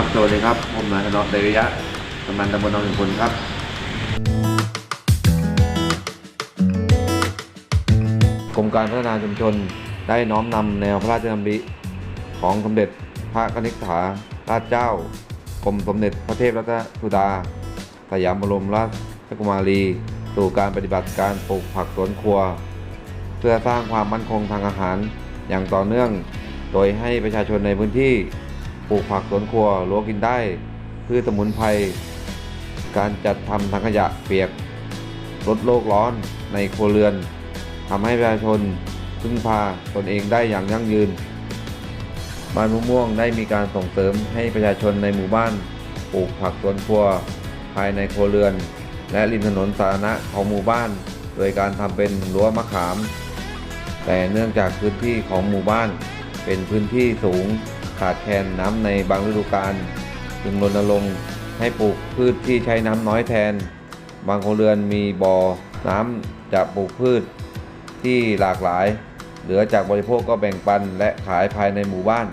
ับ สวัสดีครับ ผมนายธนเดวิยะกำนันตำบลหนองถึงคุณครับกรมการพัฒนาชุมชนได้น้อมนำแนวพระราชดำริของสมเด็จพระกนิษฐาราชเจ้ากรมสมเด็จพระเทพรัตนสุดา สยามบรมราชกุมารีสู่การปฏิบัติการปลูกผักสวนครัว เพื่อสร้างความมั่นคงทางอาหารอย่างต่อเนื่อง โดยให้ประชาชนในพื้นที่ ปลูกผักสวนครัวรั้วกินได้ พืชสมุนไพร การจัดทำถังขยะเปียก ลดโลกร้อนในครัวเรือนทำให้ประชาชนพึ่งพาตนเองได้อย่างยั่งยืน บ้านมะม่วงได้มีการส่งเสริมให้ประชาชนในหมู่บ้านปลูกผักสวนครัวภายในครัวเรือน และริมถนนสาธารณะของหมู่บ้าน โดยการทำเป็นรั้วมะขาม แต่เนื่องจากพื้นที่ของหมู่บ้านเป็นพื้นที่สูง ขาดแคลนน้ำในบางฤดูกาลจึงรณรงค์ให้ปลูกพืชที่ใช้น้ำน้อยแทน บางครัวเรือนมีบ่อน้ำจะปลูกพืชที่หลากหลาย เหลือจากบริโภคก็แบ่งปันและขายภายในหมู่บ้าน